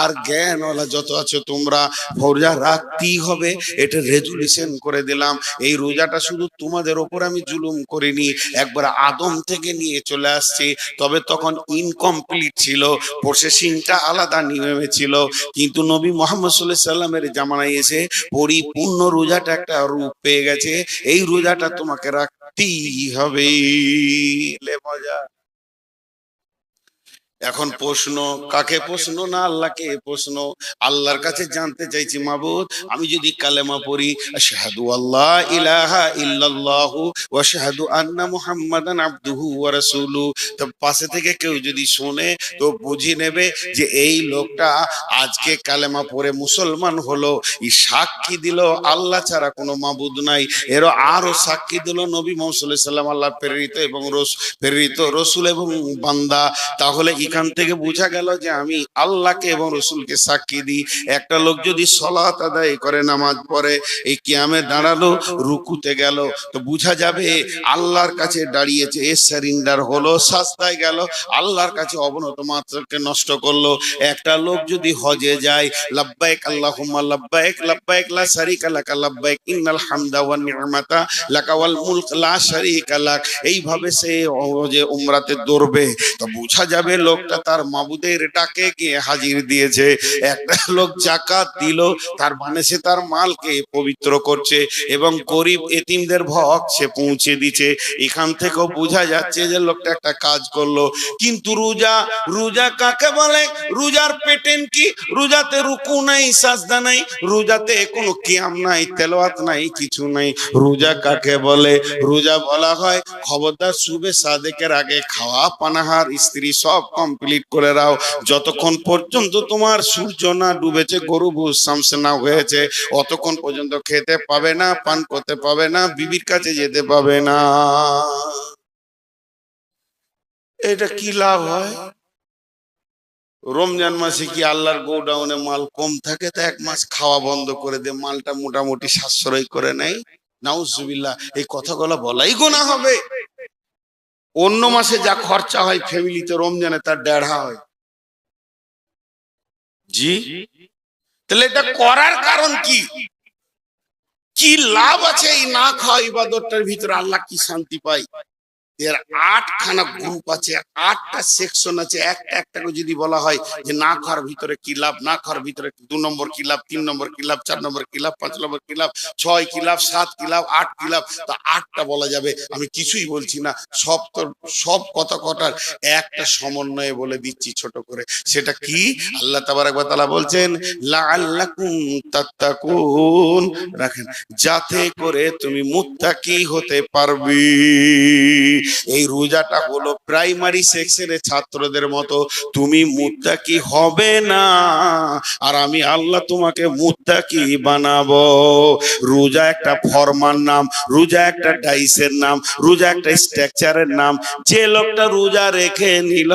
আর জ্ঞানওয়ালা যত আছো তোমরা রোজা রাখতেই হবে। এটা রেজুলেশন করে দিলাম। এই রোজাটা শুধু তোমাদের ওপর আমি জুলুম করিনি, একবার আদম থেকে নিয়ে চলে আসছি। তবে তখন ইনকমপ্লিট ছিল প্রসেসিংটা আলাদা নিয়মে ছিল। কিন্তু নবী মোহাম্মদ সাল্লাহ সাল্লামের জামানায় এসে পরিপূর্ণ রোজাটা একটা রূপ পেয়ে গেছে। এই রোজাটা তোমাকে রাখতেই হবে মজা। এখন প্রশ্ন, কাকে প্রশ্ন? না, আল্লাহকে প্রশ্ন। আল্লাহর কাছে জানতে চাইছি, মাবুদ, আমি যদি কালেমা পড়ি, আশহাদু আল্লাহ ইলাহা ইল্লাল্লাহু ওয়া আশহাদু আন্না মুহাম্মাদান আবদুহু ওয়া রাসূলু। তো পাশে থেকে কেউ যদি শুনে, তো বুঝি নেবে যে এই লোকটা আজকে কালেমা পড়ে মুসলমান হলো। এই সাক্ষী দিল আল্লাহ ছাড়া কোনো মাবুদ নাই। এরও আরও সাক্ষী দিল নবী মোহাম্মদ সাল্লাল্লাহু আলাইহি সাল্লাম আল্লাহ প্রেরিত এবং রস, প্রেরিত রসুল এবং বান্দা। তাহলে এখান থেকে বোঝা গেল যে আমি আল্লাহকে এবং রসুলকে সাক্ষী দিই। একটা লোক যদি সলাত আদায় করে নামাজ পড়ে, এই কিয়ামে দাঁড়াল, রুকুতে গেল, তো বোঝা যাবে আল্লাহর কাছে দাঁড়িয়েছে, এ সারিন্ডার হলো, সাস্তায় গেল, আল্লাহর কাছে অবনত মাত্রকে নষ্ট করল। একটা লোক যদি হজে যায় লাব্বাইক আল্লাহুম্মা লাব্বাইক লাব্বাইক লা শারিকা লাকা লাব্বাইক ইন্নাল হামদা ওয়ান নি'মাতা লাকা ওয়াল মুলক, লা শারিকা লাক। এইভাবে সে হজে, উমরাতে দৌড়বে। তো বোঝা যাবে লোকটা তার মাবুদের ডাকে গিয়ে হাজির দিয়েছে। একটা লোক জাকাত দিল, তার মানে সে তার মালকে পবিত্র করছে এবং গরিব এতিমদের ভক সে পৌঁছে দিচ্ছে। এখান থেকেও বোঝা যাচ্ছে যে লোকটা একটা কাজ করল। কিন্তু রোজা রোজা কাকে বলে? রোজার পেটেন কি? রোজাতে রুকু নাই, সাজদা নাই, রোজাতে কোনো কিয়াম নাই, তেলাওয়াত নাই, কিছু নাই। রোজা কাকে বলে? রোজা বলা হয় খবরদার শুবে সাদেকের আগে খাওয়া, পানাহার, স্ত্রী সব কমপ্লিট করে দাও। যতক্ষণ পর্যন্ত তোমার সূর্য না ডুবেছে, গরু শামসে না হয়েছে, অতক্ষণ পর্যন্ত খেতে পাবে না, পান করতে পাবে না, বিবির কাছে যেতে পাবে না। এটা কি লাভ হয়? রমজান মাসে কি আল্লাহর গোডাউনে মাল কম থাকে? তা এক মাস খাওয়া বন্ধ করে দে, মালটা মোটামুটি সাশ্রয় করে নেয় নাউজুবিল্লাহ, এই কথাগুলো বলাই গোনা হবে। অন্য মাসে যা খরচা হয় ফ্যামিলিতে রমজানে তার দেড়া হয়। জি? তাহলে এটা করার কারণ কি? কি লাভ আছে এই না খাওয়া ইবাদতটার ভিতরে আল্লাহ কি শান্তি পায়? এর আটখানা গ্রুপ আছে, আটটা সেকশন আছে, একটা একটা করে যদি বলা হয় যে না খাওয়ার ভিতরে কি লাভ, না খাওয়ার ভিতরে দু নম্বর কি লাভ, তিন নম্বর কি লাভ, চার নম্বর কি লাভ, পাঁচ নম্বর কি লাভ, ছয় কি লাভ, সাত কি লাভ, আট কি লাভ, তা আটটা বলা যাবে। আমি কিছুই বলছি না, সব তো, সব কথা কটার একটা সমন্বয়ে বলে দিচ্ছি ছোট করে। সেটা কি? আল্লাহ তাবারাক ওয়া তাআলা বলছেন, লাআল্লাকুম তাত্তাকুন। রাখেন, যাতে করে তুমি মুত্তাকি হতে পারবে। এই রোজাটা হলো প্রাইমারি সেকশনের ছাত্রদের মতো, তুমি মুত্তাকি হবে না, আর আমি আল্লাহ তোমাকে মুত্তাকি বানাবো। রোজা একটা ফরমান নাম, রোজা একটা ডাইসের নাম, রোজা একটা স্ট্রাকচারের নাম। যে লোকটা রোজা রেখে নিল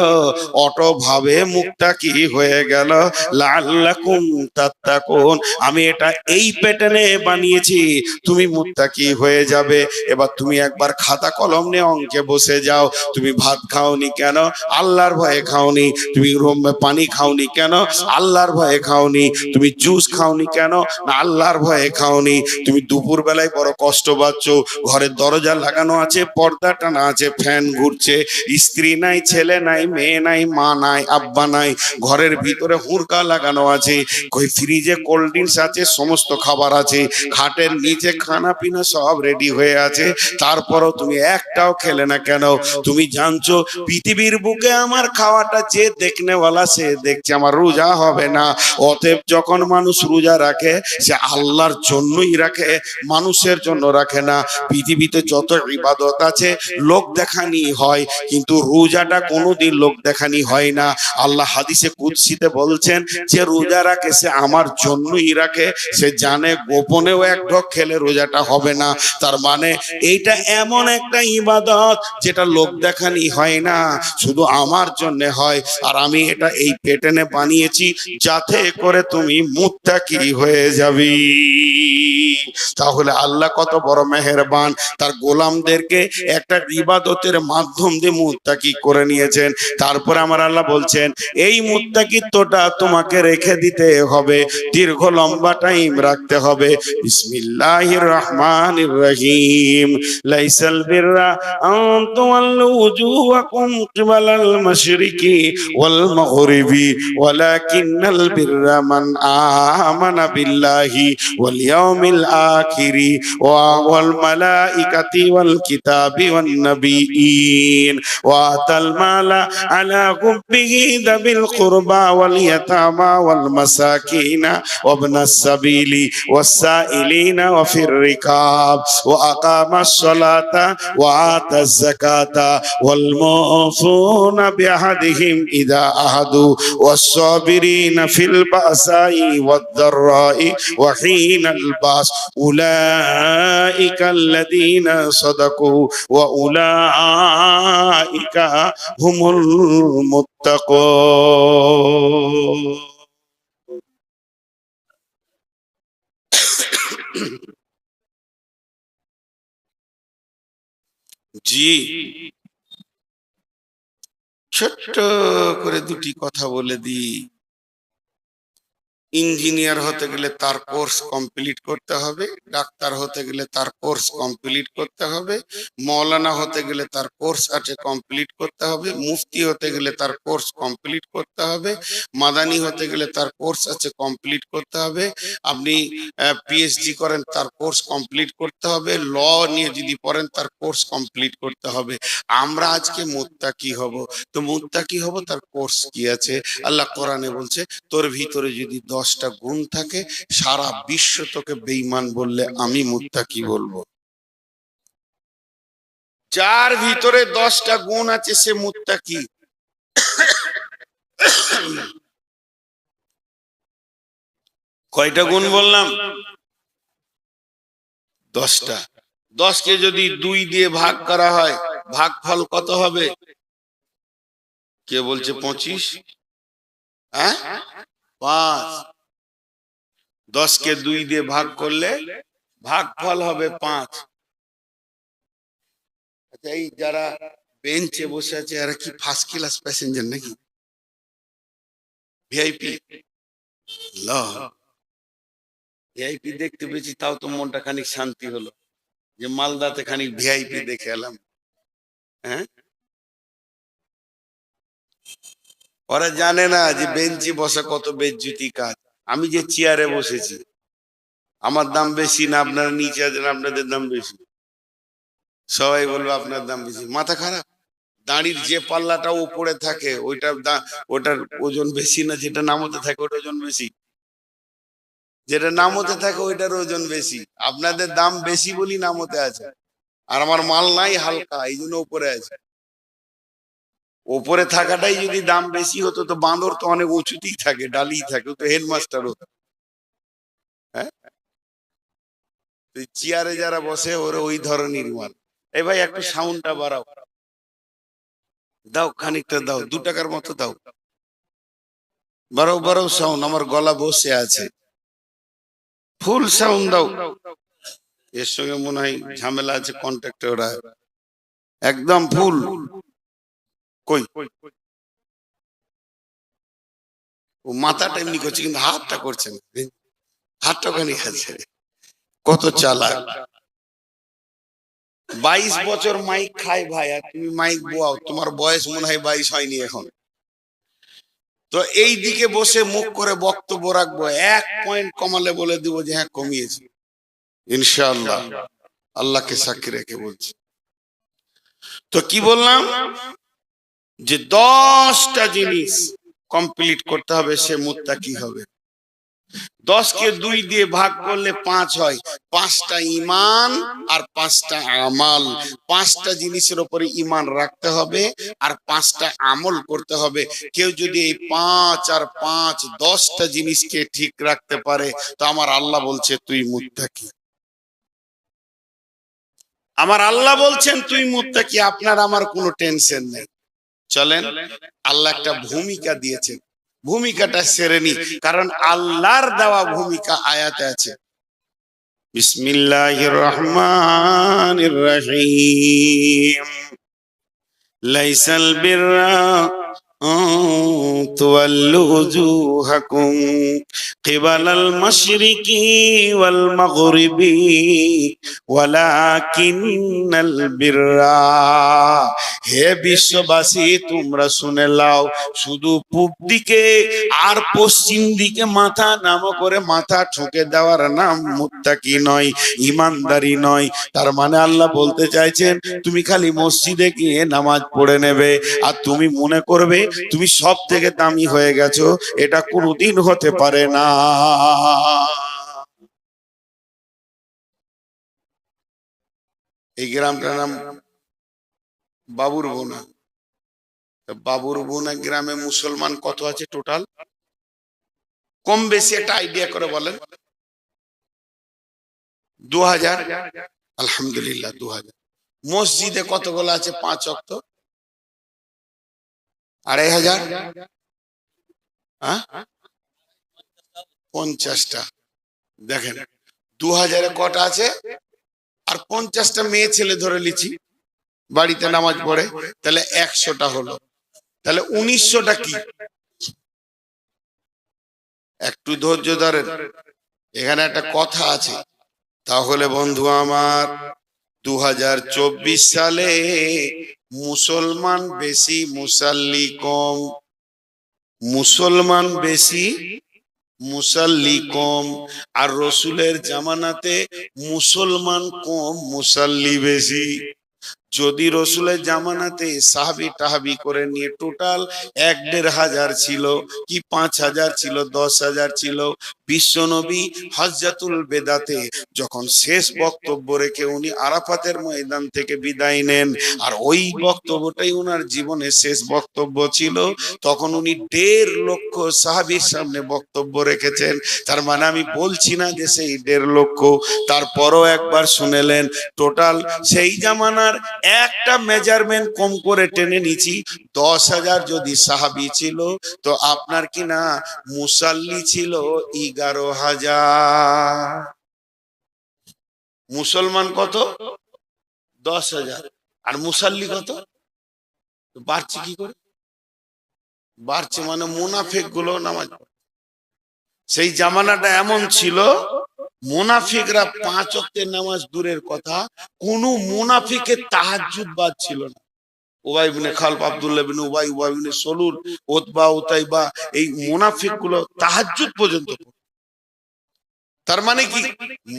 অটো ভাবে মুক্তাকি হয়ে গেল। লাল্লাকুম তাত্তাকুন, আমি এটা এই প্যাটার্নে বানিয়েছি, তুমি মুত্তাকি হয়ে যাবে। এবার তুমি একবার খাতা কলম নিয়ে অঙ্কে বসে যাও। তুমি ভাত খাওনি কেন? আল্লাহর ভয়ে খাওনি। তুমি পানি খাওনি কেন? আল্লাহর ভয়ে খাওনি। তুমি জুস খাওনি কেন? না, আল্লাহর ভয়ে খাওনি। তুমি দুপুর বেলায় বড় কষ্ট পাচ্ছ। ঘরের দরজা লাগানো আছে, পর্দা টানা আছে, ফ্যান ঘুরছে। স্ত্রী নাই, ছেলে নাই, মেয়ে নাই, মা নাই, আব্বা নাই। ঘরের ভিতরে হুড়কা লাগানো আছে। কই ফ্রিজে কোল্ড ড্রিঙ্কস আছে, সমস্ত খাবার আছে। খাটের নিচে খানা পিনা সব রেডি হয়ে আছে। তারপরও তুমি একটাও খেলে না কেন? তুমি জানছো, পৃথিবীর বুকে আমার খাওয়াটা যে দেখনেওয়ালা, সে দেখছে আমার রোজা হবে না। অতএব যখন মানুষ রোজা রাখে, সে আল্লাহর জন্যই রাখে, মানুষের জন্য রাখে না। পৃথিবীতে যত ইবাদত আছে, লোক দেখানি হয়, কিন্তু রোজাটা কোনোদিন লোক দেখানি হয় না। আল্লাহ হাদিসে কুৎসিতে বলছেন, যে রোজা রাখে, সে আমার জন্যই রাখে। সে জানে গোপনেও এক ঢক খেলে রোজাটা হবে না। তার মানে এইটা এমন একটা ইবাদত যেটা লোক দেখানি হয় না, শুধু আমার জন্য হয়। আর আমি এটা এই পেটেনে বানিয়েছি, যাতে করে তুমি মুত্তাকি হয়ে যাবি। তাহলে আল্লাহ কত বড় মেহেরবান। তার গোলামদেরকে একটা ইবাদতের মাধ্যম দিয়ে মুত্তাকি করে নিয়েছেন। তারপরে আমার আল্লাহ বলছেন, এই মুত্তাকিত্বটা তোমাকে রেখে দিতে হবে। দীর্ঘ লম্বা টাইম রাখতে হবে। বিসমিল্লাহির রহমানির রহিম। লাইসাল বিররা আন أن تولوا وجوهكم قبل المشرق والمغرب ولكن البر من آمن بالله واليوم الآخر والملائكة والكتاب والنبيين وآتى المال على حبه ذوي القربى واليتامى والمساكين وابن السبيل والسائلين وفي الركاب وأقام الصلاة وآتى الزكاة والموفون بعهدهم إذا عهدوا والصابرين في البأساء والضراء وحين البأس. أولئك الذين صدقوا وأولئك هم المتقون. জি ছোট্ট করে দুটি কথা বলে দিই। ইঞ্জিনিয়ার হতে গেলে তার কোর্স কমপ্লিট করতে হবে, ডাক্তার হতে গেলে তার কোর্স কমপ্লিট করতে হবে, মৌলানা হতে গেলে তার কোর্স আছে কমপ্লিট করতে হবে, মুফতি হতে গেলে তার কোর্স কমপ্লিট করতে হবে, মাদানি হতে গেলে তার কোর্স আছে কমপ্লিট করতে হবে, আপনি পিএইচডি করেন তার কোর্স কমপ্লিট করতে হবে, ল নিয়ে যদি পড়েন তার কোর্স কমপ্লিট করতে হবে। আমরা আজকে মুত্তাকি হব, তো মুত্তাকি হব তার কোর্স কি আছে? আল্লাহ কোরআনে বলছে, তোর ভিতরে যদি দশটা গুণ থাকে, সারা বিশ্ব তোকে বেঈমান বললে আমি মুত্তাকি বলব? যার ভিতরে দশটা গুণ আছে, সে মুত্তাকি কয়টা গুণ বললাম? দশটা। দশকে যদি দুই দিয়ে ভাগ করা হয় ভাগ ফল কত হবে? কে বলছে পঁচিশ? হ্যাঁ? পাঁচ। দশকে দুই দিয়ে ভাগ করলে ভাগ ফল হবে পাঁচ। আচ্ছা এই যারা বেঞ্চে বসে আছে এরা কি ফার্স্ট ক্লাস প্যাসেঞ্জার নাকি? ভিআইপি ল। ভিআইপি দেখতে পেয়েছি তাও তো মনটা খানিক শান্তি হলো। যে মালদাতে খানিক ভিআইপি দেখে এলাম। হ্যাঁ? ওরা জানে না যে বেঞ্চি বসা কত বেজ্জুতি কাজ। আমি যে চেয়ারে বসেছি, আমার দাম বেশি না, আপনারা নিচে আছেন, আপনাদের দাম বেশি। সবাই বলবে, আপনার দাম বেশি। মাথা খারাপ। দাঁড়ির যে পাল্লাটা উপরে থাকে ওইটার ওটার ওজন বেশি না, যেটা নামতে থাকে, ওটার ওজন বেশি। যেটা নামতে থাকে, ওইটার ওজন বেশি। আপনাদের দাম বেশি বলি নামতে আছে। আর আমার মাল নাই হালকা এই জন্য উপরে আছে। ওপরে থাকাটাই যদি দাম বেশি হতো, তো বাঁদর তো অনেক উঁচুতেই থাকে ডালি থাকে তো হেডমাস্টার হতো। হ্যাঁ? চেয়ারে যারা বসে, ওরা ওই ধরনের মাল। এই ভাই, একটু সাউন্ডটা বাড়াও। দাও, খানিকটা দাও, দু টাকার মতো দাও। বারো বারো সাউন্ড, আমার গলা বসে আছে। ফুল সাউন্ড দাও। এর সঙ্গে মনে হয় ঝামেলা আছে কন্ট্যাক্টে ওরা। একদম ফুল। কই? ও মাথাটা এমনি করছে কিন্তু হাতটা করছে না। হাতটা ওখানে আছে। কত চালাক। বাইশ বছর মাইক খায় ভাই আর তুমি মাইক বোয়াও তোমার বয়স মনে হয় বাইশ হয়নি এখন। তো এই দিকে বসে মুখ করে বক্তব্য রাখব এক পয়েন্ট কমালে বলে দিব যে হ্যাঁ কমিয়েছি। ইনশাআল্লাহ। আল্লাহকে সাক্ষী রেখে বলছি। তো কি বললাম? যে দশটা জিনিস কমপ্লিট করতে হবে, সে মুত্তাকি হবে? দশকে দুই দিয়ে ভাগ করলে পাঁচ হয়। পাঁচটা ইমান আর পাঁচটা আমাল। পাঁচটা জিনিসের উপরে ইমান রাখতে হবে আর পাঁচটা আমল করতে হবে। কেউ যদি এই পাঁচ আর পাঁচ দশটা জিনিসকে ঠিক রাখতে পারে, তো আমার আল্লাহ বলছে, তুই মুত্তাকি আমার আল্লাহ বলছেন, তুই মুত্তাকি আপনার আমার কোনো টেনশন নেই। চলেন আল্লাহ একটা ভূমিকা দিয়েছেন ভূমিকাটা সেরে নি কারণ আল্লাহর দেওয়া ভূমিকা আয়াতে আছে। বিসমিল্লাহির রহমানির রহিম। লাইসাল বিররা أن تولوا وجوهكم قبل المشرق والمغرب ولكن البر হে বিশ্ববাসী তোমরা শুনে লাও শুধু পূব দিকে আর পশ্চিম দিকে মাথা নাম করে মাথা ঠুকে দেওয়ার নাম মুত্তাকি নয় ইমানদারি নয় তার মানে আল্লাহ বলতে চাইছেন তুমি খালি মসজিদে গিয়ে নামাজ পড়ে নেবে আর তুমি মনে করবে তুমি সব থেকে দামি হয়ে গেছো, এটা কোনোদিন হতে পারে না। এই গ্রামটার নাম বাবুর বোনা। বাবুর বোনা গ্রামে মুসলমান কত আছে টোটাল? কম বেশি একটা আইডিয়া করে বলেন। দু হাজার? আলহামদুলিল্লাহ, দু হাজার। মসজিদে কতগুলো আছে? পাঁচ অক্ত। আড়াই হাজার? পঞ্চাশটা। দেখেন, দু হাজারে কটা আছে? আর পঞ্চাশটা মেয়ে ছেলে ধরে লিছি বাড়িতে নামাজ পড়ে, তাহলে একশোটা হলো। তাহলে উনিশশোটা কি? একটু ধৈর্য ধরেন। এখানে একটা কথা আছে। তাহলে বন্ধু আমার, দু হাজার চব্বিশ সালে মুসলমান বেশি মুসাল্লি কম মুসলমান বেশি মুসাল্লি কম আর রসুলের জামানাতে মুসলমান কম মুসাল্লি বেশি। যদি রসুলের জামানাতে সাহাবি টাহাবি করে নিয়ে, টোটাল এক দেড় হাজার ছিল, কি পাঁচ হাজার ছিল, দশ হাজার ছিল। বিশ্বনবী হজরতুল বেদাতে যখন শেষ বক্তব্য রেখে উনি আরাফাতের ময়দান থেকে বিদায় নেন, আর ওই বক্তব্যটাই উনার জীবনে শেষ বক্তব্য ছিল, তখন উনি দেড় লক্ষ সাহাবির সামনে বক্তব্য রেখেছেন। তার মানে আমি বলছি না যে সেই দেড় লক্ষ। তারপরও একবার শুনেলেন, টোটাল সেই জামানার একটা মেজারমেন্ট কম করে টেনে নিছি দশ হাজার যদি সাহাবি ছিল, তো আপনার কি না মুসাল্লি ছিল এগারো হাজার। মুসলমান কত? দশ হাজার। আর মুসাল্লি কত? বাড়ছে কি করে? বাড়ছে মানে মুনাফেকগুলো নামাজ। সেই জামানাটা এমন ছিল মুনাফিকরা পাঁচ অক্টের নামাজ দূরের কথা, কোন মুনাফিকের তাহাজুদ বাদ ছিল না উবাই বিনে খালফ, আব্দুল্লাহ বিন উবাই উবাই বিনে সলুল ওতবা ওতাইবা এই মোনাফিকগুলো তাহাজুদ পর্যন্ত। তার মানে কি?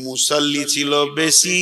মুসল্লি ছিল বেশি,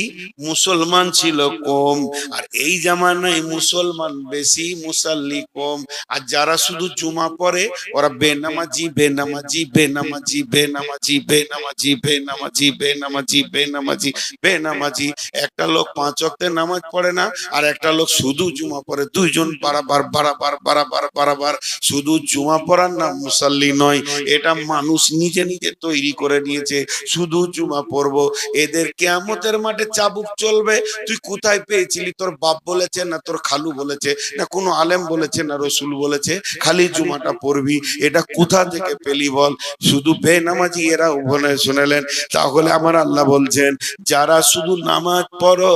মুসলমান ছিল কম। আর এই জামানায় মুসলমান বেশি, মুসাল্লি কম। আর যারা শুধু জুমা পড়ে, ওরা বেনামাজি বেনামাজি বেনামাজি বেনামাজি বেনামাজি বেনামাজি বেনামাজি বেনামাজি বেনামাজি। একটা লোক পাঁচ অক্টের নামাজ পড়ে না, আর একটা লোক শুধু জুমা পড়ে। দুইজন বারাবার বারাবার বারাবার বারাবার। শুধু জুমা পড়ার নাম মুসাল্লি নয়, এটা মানুষ নিজে নিজে তৈরি করে নিয়েছে। শুধু জুমা পড়ব। এদের কেয়ামতের মাঠে চাবুক চলবে। তুই কোথায় পেয়েছিলি? তোর বাপ বলেছে না তোর খালু বলেছে, না কোনো আলেম বলেছে না রসুল বলেছে। খালি জুমাটা পড়বি, এটা কোথা থেকে পেলি বল? শুধু বেনামাজি এরা উভনে শুনেলেন। তাহলে আমার আল্লাহ বলছেন, যারা শুধু নামাজ পড়ো,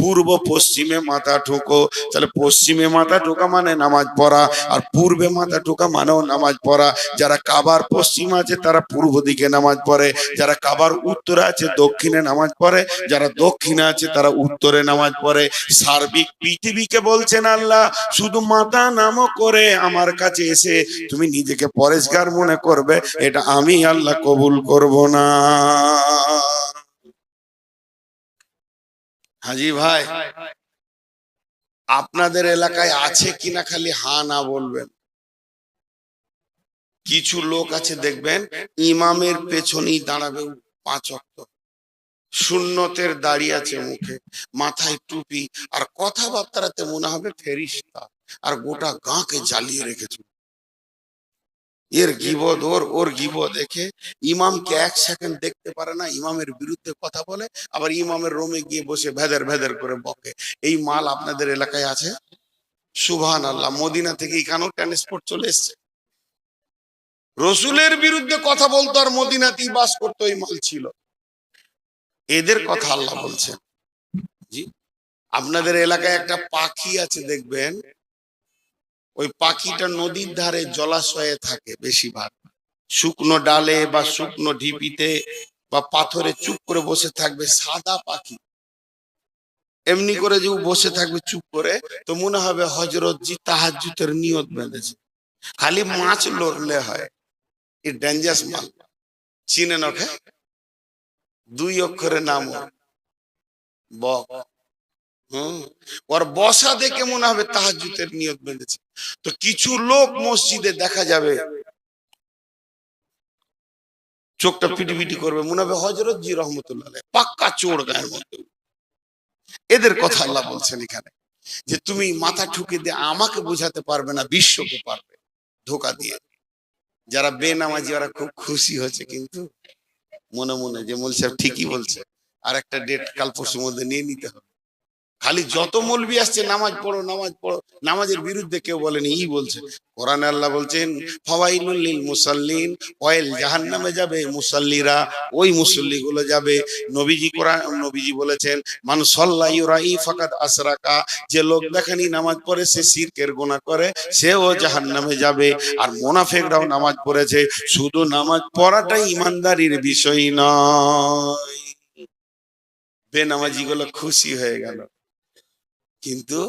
পূর্ব পশ্চিমে মাথা ঠোকো। তাহলে পশ্চিমে মাথা ঠোকা মানে নামাজ পড়া, আর পূর্বে মাথা ঠোকা মানেও নামাজ পড়া। যারা কাবার পশ্চিম আছে, তারা পূর্ব দিকে নামাজ পড়ে। যারা কাবার উত্তরে আছে, দক্ষিণে নামাজ পড়ে। যারা দক্ষিণে আছে, তারা উত্তরে নামাজ পড়ে। সার্বিক পৃথিবীকে বলছেন আল্লাহ, শুধু মাথা নামও করে আমার কাছে এসে তুমি নিজেকে পরেশগার মনে করবে। এটা আমি আল্লাহ কবুল করব না। হাজি ভাই, আপনাদের এলাকায় আছে কিনা খালি হা না বলবেন। কিছু লোক আছে, দেখবেন, ইমামের পেছনেই দাঁড়াবে। পাঁচ অক্ট শূন্যতের দাড়ি আছে মুখে, মাথায় টুপি, আর কথাবার্তাতে মনে হবে ফেরিস্তা, আর গোটা গাঁকে জ্বালিয়ে রেখেছে। এর গিবদ ওর ওর গিব দেখে ইমামকে এক সেকেন্ড দেখতে পারে না, ইমামের বিরুদ্ধে কথা বলে, আবার ইমামের রোমে গিয়ে বসে ভেদের ভেদের করে বকে। এই মাল আপনাদের এলাকায় আছে? সুবহান আল্লাহ মদিনা থেকে এখানেও ট্রান্সপোর্ট চলে এসছে। রসুলের বিরুদ্ধে কথা বলতো আর মদিনাতেই বাস করতো, এই মাল ছিল। এদের কথা আল্লাহ বলছেন। জি, আপনাদের এলাকায় একটা পাখি আছে, দেখবেন। ওই পাখিটা নদীর ধারে জলাশয়ে থাকে বেশিরভাগ। শুকনো ডালে বা শুকনো ঢিপিতে বা পাথরে চুপ করে বসে থাকবে সাদা পাখি। এমনি করে যে বসে থাকবে চুপ করে, তো মনে হবে হজরত জি তাহাজুতের নিয়ত বেঁধেছে। খালি মাছ লড়লে হয়। এই ডেঞ্জাস মাল। চিনে নখে দুই অক্ষরে নাম বক ওর বসা দেখে মনে হবে তাহাজুতের নিয়ত বেঁধেছে। তো কিছু লোক মসজিদে দেখা যাবে। চোখটা পিটি করবে। মনে হবে হজরত জি রহমতুল্লাহ পাক্কা চোর গায়ের মধ্যে এদের কথা আল্লাহ বলছেন এখানে যে তুমি মাথা ঠুকে দিয়ে আমাকে বোঝাতে পারবে না, বিশ্বকে পারবে। ধোকা দিয়ে। যারা বেনামাজি, ওরা খুব খুশি হচ্ছে কিন্তু মনে মনে যে মূল সাহেব ঠিকই বলছে। আর একটা ডেট কাল পরশুর মধ্যে নিয়ে নিতে হবে। খালি যত মৌলবি আসছে, নামাজ পড়ো নামাজ পড়ো, নামাজের বিরুদ্ধে কেউ বলেনি, ই বলছে। কোরআনে আল্লাহ বলছেন, ফাওয়াইলুল লিল মুসাল্লিন ওয়াইল জাহান্নামে যাবে মুসাল্লিরা, ওই মুসল্লি গুলো যাবে। নবীজি কোরআন, নবীজি বলেছেন, মান সাল্লা ইউরাই ফাকাদ আসরাকা যে লোক দেখানি নামাজ পড়ে, সে শিরকের গুনাহ করে, সেও জাহান্নামে যাবে। আর মুনাফিকরাও নামাজ পড়েছে, শুধু নামাজ পড়াটাই ইমানদারির বিষয় নয়। বেনামাজি গুলো খুশি হয়ে গেল। কিন্তু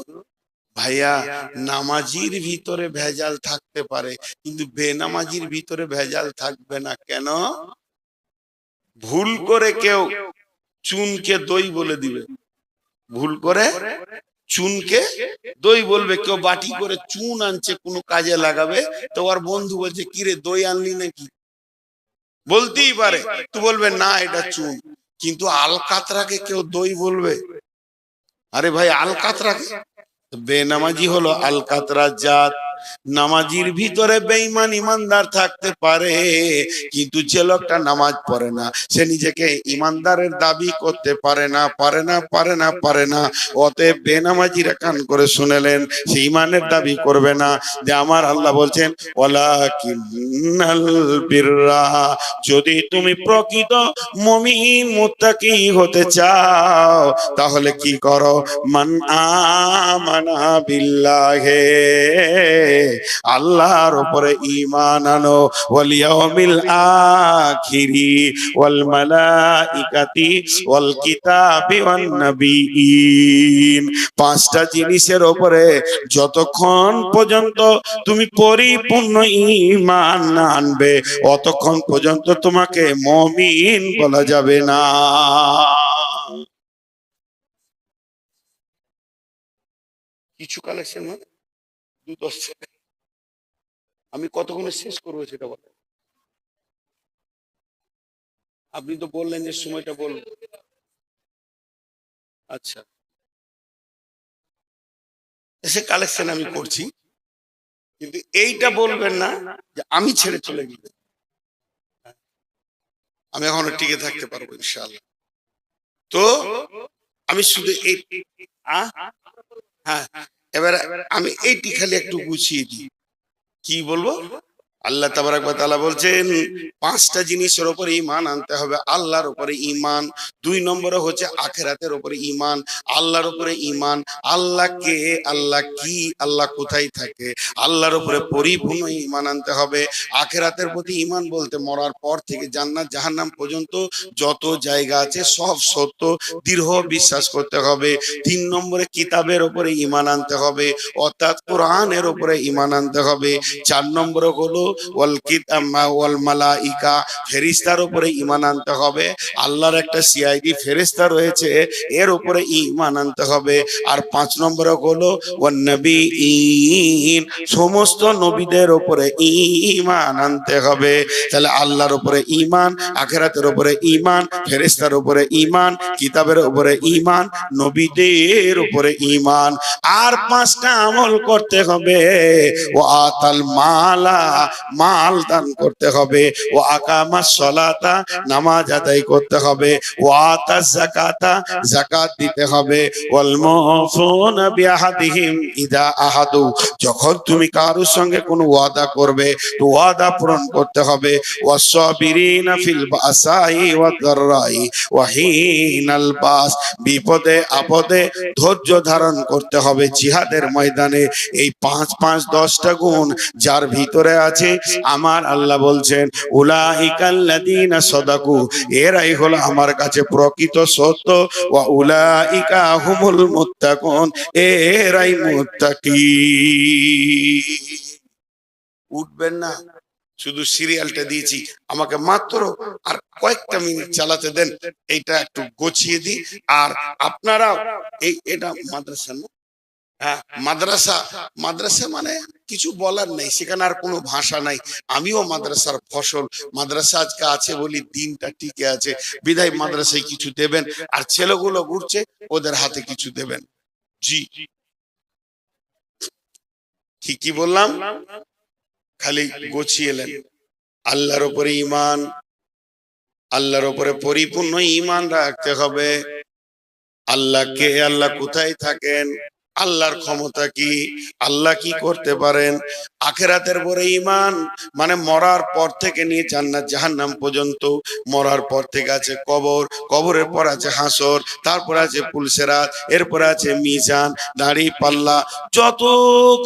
ভাইয়া, নামাজির ভিতরে ভেজাল থাকতে পারে, কিন্তু বেনামাজির ভিতরে ভেজাল থাকবে না। কেন? ভুল করে কেউ চুনকে দই বলে দিবে। ভুল করে চুনকে দই বলবে। কেউ বাটি করে চুন আনছে, কোনো কাজে লাগাবে, তো ওর বন্ধু বলছে, কিরে, দই আনলি নাকি? বলতেই পারে। তো বলবে, না, এটা চুন। কিন্তু আলকাতরাকে কেউ দই বলবে? আরে ভাই আলকাতরাকে বেনামাজি হলো আলকাতরা জাত। নামাজির ভিতরে বেঈমান ইমানদার থাকতে পারে, কিন্তু যে লোকটা নামাজ পড়ে না, সে নিজেকে ইমানদারের দাবি করতে পারে না পারে না পারে না পারে না। অতএব বেনামাজিরা কান করে শুনেলেন, সে ইমানের দাবি করবে না। যে আমার আল্লাহ বলছেন, ওয়ালাকিন্নাল বিররা যদি তুমি প্রকৃত মুমিন মুত্তাকি হতে চাও তাহলে কি করো? মান আমানা বিল্লাহে, আল্লাহর উপরে ঈমান আনো, ওয়াল ইয়াউমিল আখিরি, ওয়াল মালাইকাতি, ওয়াল কিতাবি ওয়ান নাবিয়িন। পাঁচটা জিনিসের উপরে যতক্ষণ পর্যন্ত তুমি পরিপূর্ণ ঈমান আনবে, অতক্ষণ পর্যন্ত তোমাকে মমিন বলা যাবে না। কিছু কালেকশন মানে দু দশ আমি কতক্ষণে শেষ করব সেটা বলেন। আপনি তো বললেন যে সময়টা বলুন আচ্ছা। এসে কালেকশন আমি করছি। কিন্তু এইটা বলবেন না যে আমি ছেড়ে চলে গেলে। আমি এখনও টিকে থাকতে পারব ইনশাল্লাহ তো আমি শুধু এই? হ্যাঁ এবার আমি এইটি খালি একটু গুছিয়ে দিই। কি বলব? আল্লাহ তাবারাক ওয়া তাআলা বলছেন, পাঁচটা জিনিসের ওপরে ইমান আনতে হবে। আল্লাহর উপরে ইমান দুই নম্বরে হচ্ছে আখেরাতের ওপরে ইমান আল্লাহর ওপরে ইমান আল্লাহ কে, আল্লাহ কি, আল্লাহ কোথায় থাকে? আল্লাহর ওপরে পরিপূর্ণ ঈমান আনতে হবে। আখেরাতের প্রতি ঈমান বলতে মরার পর থেকে জান্নাত, জাহান্নাম পর্যন্ত যত জায়গা আছে সব সত্য, দৃঢ় বিশ্বাস করতে হবে। তিন নম্বরে কিতাবের ওপরে ঈমান আনতে হবে, অর্থাৎ কোরআনের ওপরে ঈমান আনতে হবে। চার নম্বরে হলো ফেরেশতার উপরে ঈমান আনতে হবে। আল্লাহর একটা সিআইডি ফেরেশতা রয়েছে, এর উপরে ঈমান আনতে হবে। আর পাঁচ নম্বরে হলো সমস্ত নবীদের উপরে ঈমান আনতে হবে। তাহলে আল্লাহর উপরে ঈমান, আখেরাতের উপরে ইমান ফেরেশতার উপরে ইমান কিতাবের উপরে ইমান নবীদের উপরে ইমান আর পাঁচটা আমল করতে হবে। ও আতাল মালা মাল দান করতে হবে ও আকামা সলাতা, নামাজ আদায় করতে হবে ও আতা জাকাতা জাকাত দিতে হবে। বিআহাদিহিম ইদা আহাদু, যখন তুমি সঙ্গে কোনো ওয়াদা করবে, তো ওয়াদা পূরণ করতে হবে। ওয়াসাবিরিনা ফিল বাসাই বাস, বিপদে আপদে ধৈর্য ধারণ করতে হবে জিহাদের ময়দানে। এই পাঁচ পাঁচ দশটা গুণ যার ভিতরে আছে আমার আল্লাহ বলছেন উলাইকাল্লাযীনা সাদাকু, এরাই হলো আমার কাছে প্রকৃত সত্য, ওয়া উলাইকা হুমুল মুত্তাকুন, এরাই মুত্তাকি। উঠবেন না, শুধু সিরিয়ালটা দিয়েছি, আমাকে মাত্র আর কয়েকটা মিনিট চালাতে দেন, এইটা একটু গোছিয়ে দিই, আর আপনারা এই, এটা মাদ্রাসা না মাদ্রাসা মাদ্রাসা মানে কিছু বলার নেই, সেখানে আর কোনো ভাষা নাই। আমিও মাদ্রাসার ফসল, মাদ্রাসা আজকে আছে বলি দিনটা টিকে আছে বিদায় মাদ্রাসায় কিছু দেবেন, আর ছেলেগুলো ঘুরছে, ওদের হাতে কিছু দেবেন। জি। ঠিকই বললাম, খালি গোছিয়ে এলেন আল্লাহর উপরে ইমান আল্লাহর উপরে পরিপূর্ণ ইমান রাখতে হবে। আল্লাহ কে আল্লাহ কোথায় থাকেন? আল্লাহর ক্ষমতা কি? আল্লাহ কি করতে পারেন? আখেরাতের পরে ইমান মানে মরার পর থেকে নিয়ে জান্নাত, জাহান্নাম পর্যন্ত। মরার পর থেকে আছে কবর, কবরের পর আছে হাসর, তারপর আছে পুলসেরাত এরপর আছে মিজান, দাড়ি, পাল্লা। যত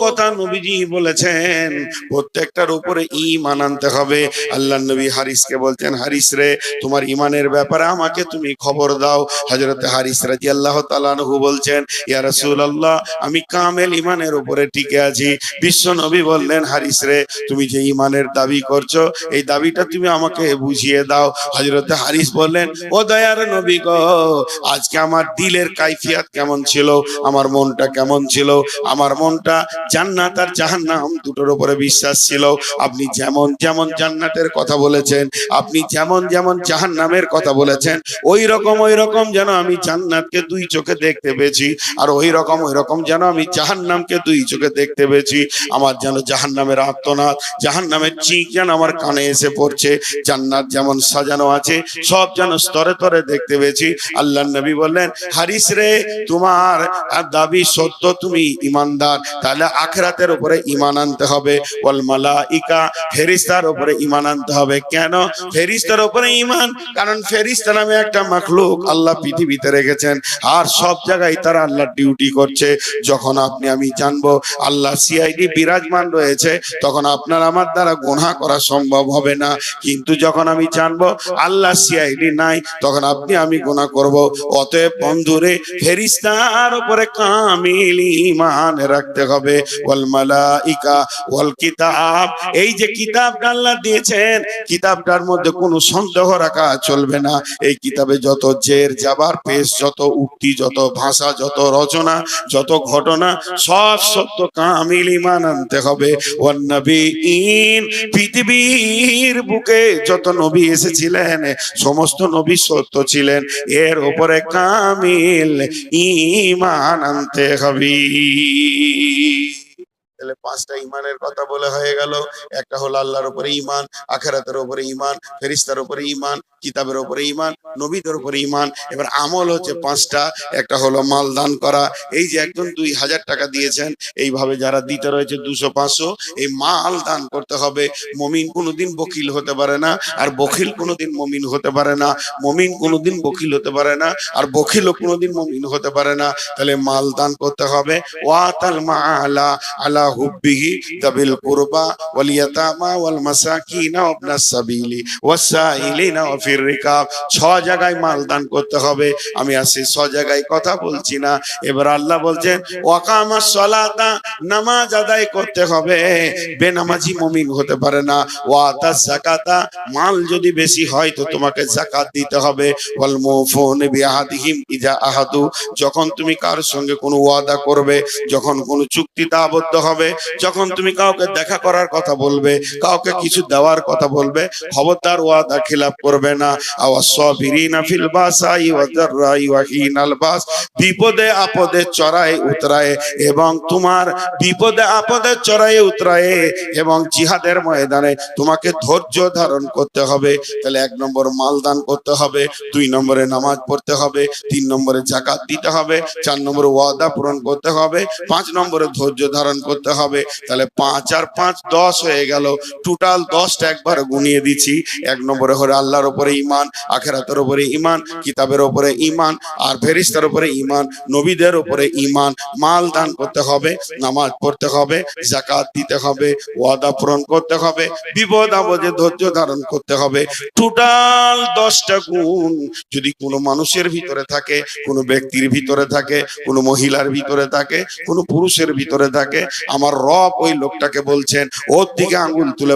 কথা নবীজি বলেছেন, প্রত্যেকটার উপরে ইমান আনতে হবে। আল্লাহ নবী হারিসকে বলছেন হারিস রে, তোমার ইমানের ব্যাপারে আমাকে তুমি খবর দাও। হজরতে হারিস রাজি আল্লাহ তালানহু বলছেন, ইয়া রাসূলুল্লাহ আমি কামেল ইমানের উপরে টিকে আছি। বিশ্ব নবী বললেন, হারিস রে, তুমি যে ইমানের দাবি করছ, এই দাবিটা তুমি আমাকে বুঝিয়ে দাও। হজরতে হারিস বললেন, ও দয়ার নবী গো, আজকে আমার দিলের কাইফিয়াত কেমন ছিল? আমার মনটা কেমন ছিল? আমার মনটা জান্নাত আর জাহান্নাম দুটোর উপরে বিশ্বাস ছিল। আপনি যেমন যেমন জান্নাতের কথা বলেছেন, আপনি যেমন যেমন জাহান্নামের কথা বলেছেন, ওই রকম ওই রকম যেন আমি জান্নাতকে দুই চোখে দেখতে পেয়েছি। আর ওই রকম ওই রকম যেন আমি জাহান্নামকে দুই চোখে দেখতে পেয়েছি। আমার যেন জাহান্নামের আত্মনাথ জাহান্নামের চিক যেন আমার কানে এসে পড়ছে, জান্নাত যেমন সাজানো আছে, সব যেন স্তরে তরে দেখতে পেয়েছি। আল্লাহ নবী বললেন, হারিস রে, তোমার দাবি সত্য, তুমি ইমানদার। তাহলে আখরাতের উপরে ইমান আনতে হবে। ওয়াল মালাইকা, ফেরিস্তার উপরে ইমান আনতে হবে। কেন? ফেরিস্তার উপরে ইমান কারণ ফেরিস্তা নামে একটা মাখলুক আল্লাহ পৃথিবীতে রেখেছেন। আর সব জায়গায় তারা আল্লাহ ডিউটি করছে। যখন আপনি, আমি জানব আল্লাহ সিআইডি বিরাজমান রয়েছে, তখন আপনার আমার দ্বারা গুনাহ করা সম্ভব হবে না। কিন্তু যখন আমি জানব আল্লাহ সিআইডি নাই, তখন আপনি, আমি গুনাহ করব। অতএব বন্ধুরে, ফেরিস্তার উপরে কামিল ইমান রাখতে হবে। ওয়াল মালাইকা, ওয়াল কিতাব। এই যে কিতাবটা আল্লাহ দিয়েছেন, কিতাবটার মধ্যে কোনো সন্দেহ রাখা চলবে না। এই কিতাবে যত জের যাবার পেশ, যত উক্তি, যত ভাষা, যত রচনা, যত ঘটনা, সব সত্য কামিল ইমান আনতে হবে। পৃথিবীর বুকে যত নবী এসেছিলেন, সমস্ত নবী সত্য ছিলেন, এর উপরে কামিল ইমান আনতে হবে। তাহলে পাঁচটা ইমানের কথা বলে হয়ে গেল। একটা হলো আল্লাহর উপরে ইমান আখেরাতের উপরে ইমান ফেরিস্তার উপরে ইমান কিতাবের উপরে ইমান নবীদের উপরে ইমান এবার আমল হচ্ছে পাঁচটা, একটা হলো মাল দান করা। এই যে একজন দুই হাজার টাকা দিয়েছেন, এইভাবে যারা দিতে রয়েছে দুশো, পাঁচশো, এই মাল দান করতে হবে। মমিন কোনোদিন বকিল হতে পারে না, আর বখিল কোনোদিন মমিন হতে পারে না। মমিন কোনোদিন বকিল হতে পারে না, আর বখিলও কোনোদিন মমিন হতে পারে না। তাহলে মাল দান করতে হবে। ওয়াতাল মালা আলা হুব্বিহি দাবিল কুরবা ওয়াল ইয়াতামা ওয়াল মাসাকিনা ওয়াবনাস সাবিলি ওয়াসাইলিনা ওয়া ফির রিকাব। ছ জায়গায় মাল দান করতে হবে। আমি আসি ছ জায়গায় কথা বলছি না। এবার আল্লাহ বলছেন ওয়াকামাস সালাতা নামাজ আদায় করতে হবে। বেনামাজি মুমিন হতে পারে না। ওয়াতা যাকাতা, মাল যদি বেশি হয় তো তোমাকে যাকাত দিতে হবে। ওয়াল মুফুন বিআহাদিহিম ইজা আহাদু। যখন তুমি কার সঙ্গে কোনো ওয়াদা করবে, যখন কোনো চুক্তিতে আবদ্ধ হবে হবে। যখন তুমি কাউকে দেখা করার কথা বলবে, কাউকে কিছু দেওয়ার কথা বলবে, খবরদার ওয়াদা খিলাফ করবে না। বিপদে আপদে চড়াই উতরায় এবং তোমার বিপদে আপদে চড়াই উতরায় এবং জিহাদের ময়দানে তোমাকে ধৈর্য ধারণ করতে হবে। তাহলে এক নম্বর মাল দান করতে হবে, দুই নম্বরে নামাজ পড়তে হবে, তিন নম্বরে জাকাত দিতে হবে, চার নম্বরে ওয়াদা পূরণ করতে হবে, পাঁচ নম্বরে ধৈর্য ধারণ করতে হবে। তাহলে পাঁচ আর পাঁচ দশ হয়ে গেল। টোটাল দশটা একবার গুনিয়ে দিচ্ছি। এক নম্বরে হলো আল্লাহর উপরে ইমান আখেরাতের উপরে ইমান কিতাবের ওপরে ইমান আর ফেরিস্তার উপরে ইমান নবীদের উপরে ইমান মাল দান করতে হবে, নামাজ পড়তে হবে জাকাত দিতে হবে, ওয়াদা পূরণ করতে হবে, বিপদ আপদে ধৈর্য ধারণ করতে হবে। টোটাল দশটা গুণ যদি কোনো মানুষের ভিতরে থাকে, কোনো ব্যক্তির ভিতরে থাকে, কোনো মহিলার ভিতরে থাকে, কোনো পুরুষের ভিতরে থাকে আমার রব ওই লোকটাকে বলছেন ওর দিকে আঙ্গুল তুলে